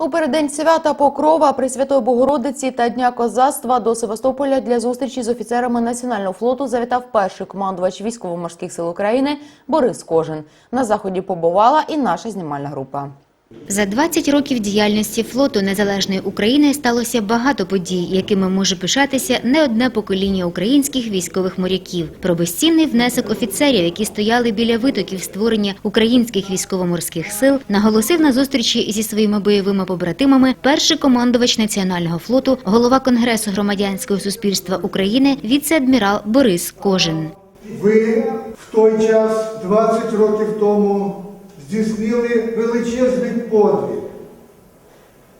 У переддень свята Покрова Пресвятої Богородиці та Дня козацтва до Севастополя для зустрічі з офіцерами Національного флоту завітав перший командувач військово-морських сил України Борис Кожин. На заході побувала і наша знімальна група. За 20 років діяльності флоту незалежної України сталося багато подій, якими може пишатися не одне покоління українських військових моряків. Про безцінний внесок офіцерів, які стояли біля витоків створення українських військово-морських сил, наголосив на зустрічі зі своїми бойовими побратимами перший командувач національного флоту, голова Конгресу громадянського суспільства України, віце-адмірал Борис Кожин. Ви в той час, 20 років тому, здійснили величезний подвиг.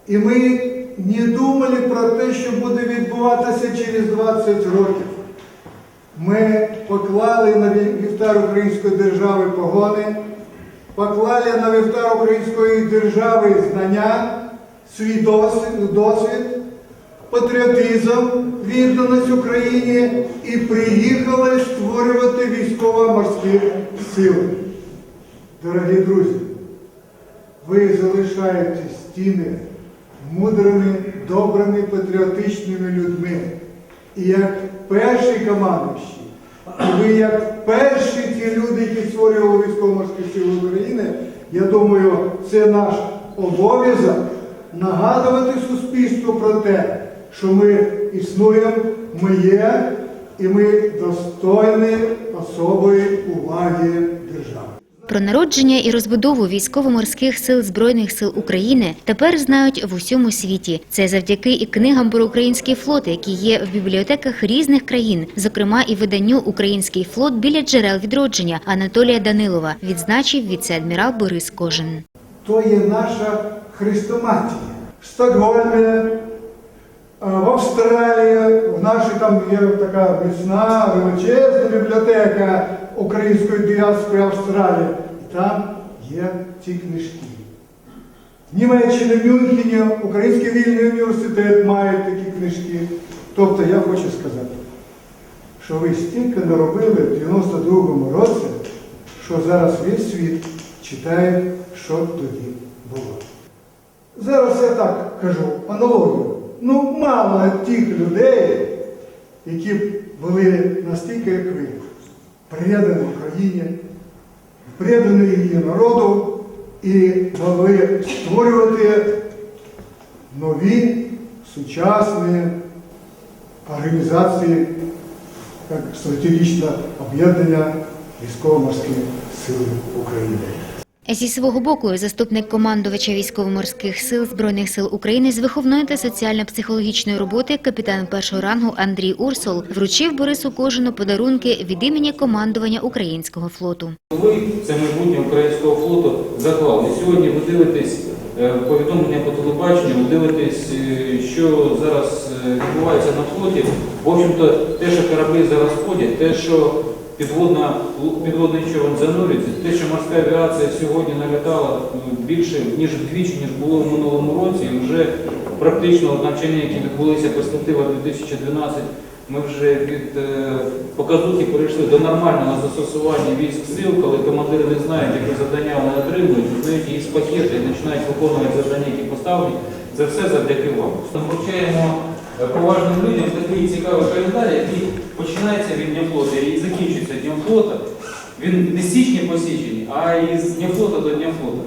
І ми не думали про те, що буде відбуватися через 20 років. Ми поклали на вівтар української держави погони, поклали на вівтар української держави знання, свій досвід, патріотизм, відданість Україні і приїхали створювати військово-морські сили. Дорогі друзі, ви залишаєте стіни мудрими, добрими, патріотичними людьми. І як перші командуючі, і ви як перші ті люди, які створювали військово-морські сили України, я думаю, це наш обов'язок нагадувати суспільству про те, що ми існуємо, ми є, і ми достойні особої уваги держави. Про народження і розбудову військово-морських сил збройних сил України тепер знають в усьому світі. Це завдяки і книгам про український флот, які є в бібліотеках різних країн, зокрема і виданню Український флот біля джерел відродження Анатолія Данилова, відзначив віце-адмірал Борис Кожин. То є наша хрестоматія. В Стокгольмі, е, в Австралії, в нашій там є така міцна, величезна бібліотека української діаспори Австралії. І там є ці книжки. В Німеччині, в Мюнхені, Український вільний університет має такі книжки. Тобто я хочу сказати, що ви стільки наробили в 92-му році, що зараз весь світ читає, що тоді було. Зараз я так кажу, аналогію. Ну, мало тих людей, які були настільки, як ви, предані Україні, преданий її народу і могли створювати нові сучасні організації, як стратегічне об'єднання військово-морських сил України. Зі свого боку, заступник командувача військово-морських сил збройних сил України з виховної та соціально-психологічної роботи капітан першого рангу Андрій Урсол вручив Борису Кожину подарунки від імені командування українського флоту. Ви це майбутнє українського флоту заклали. Сьогодні ви дивитесь е, повідомлення по телебаченню, ви дивитесь, е, що зараз е, відбувається на флоті. В общем-то, те, що кораблі зараз ходять, те, що підводна, підводний човен занурюється, те, що морська авіація сьогодні налітала більше, ніж вдвічі, ніж було в минулому році, і вже практично навчання, які відбулися перспектива 2012, ми вже від е, показухи перейшли до нормального застосування військ сил, коли командири не знають, які завдання вони отримують, знають їх з пакету і починають виконувати завдання, які поставлені. Це все завдяки вам. Вручаємо е, поважним людям такий цікавий календар, який починається від Дня флоту і закінчується Днем флота. Він не з січня по січень, а із Дня флота до Дня флота.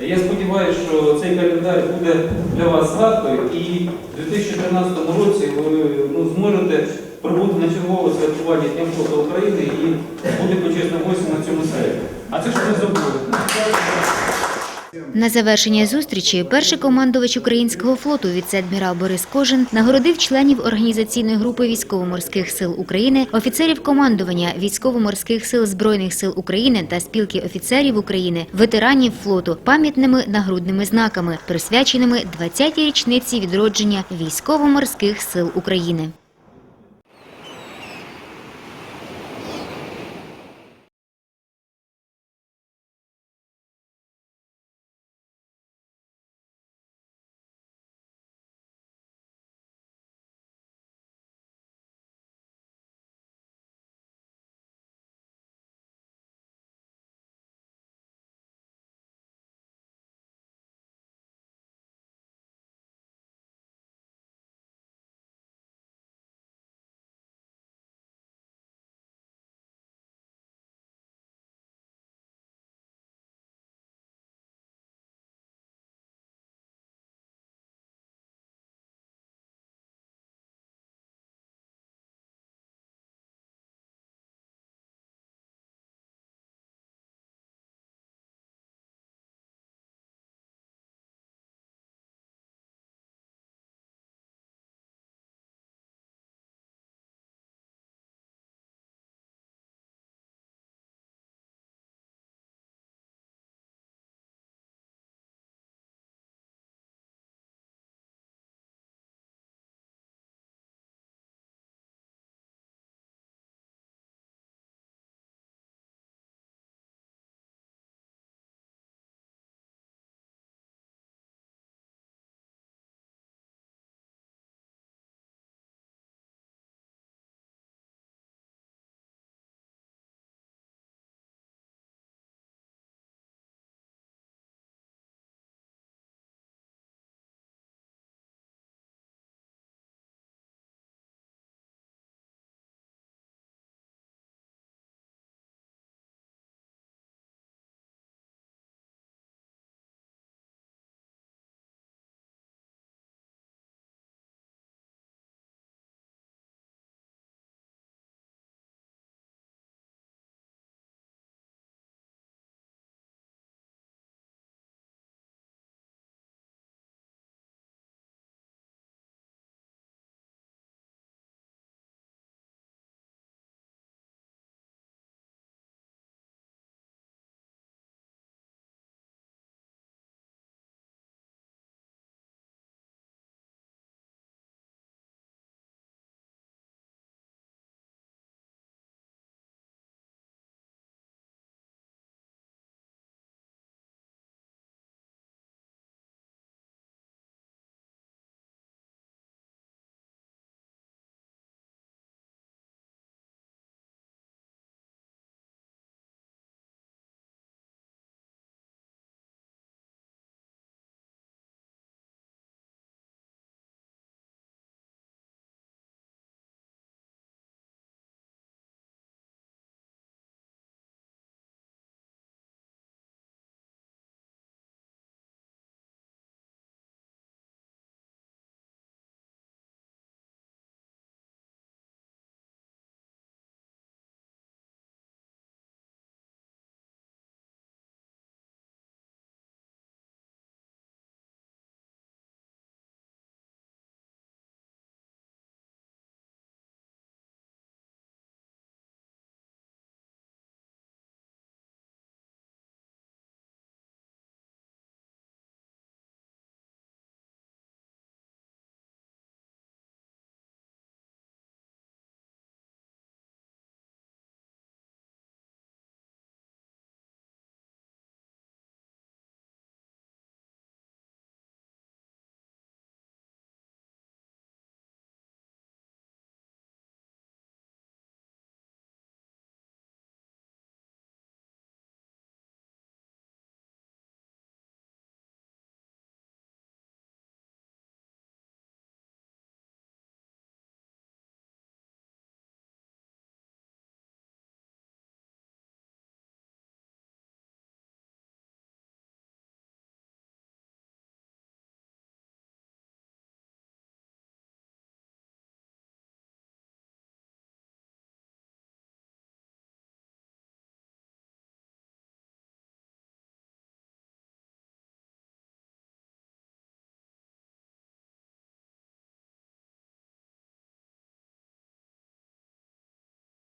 Я сподіваюся, що цей календар буде для вас згадкою і в 2013 році ви ну, зможете прибути на чергове святкування Дня флоту України і бути почесним гостем на цьому сайті. А це ж не забули. На завершення зустрічі перший командувач українського флоту віце-адмірал Борис Кожин нагородив членів організаційної групи військово-морських сил України, офіцерів командування військово-морських сил збройних сил України та спілки офіцерів України, ветеранів флоту пам'ятними нагрудними знаками, присвяченими 20-й річниці відродження військово-морських сил України.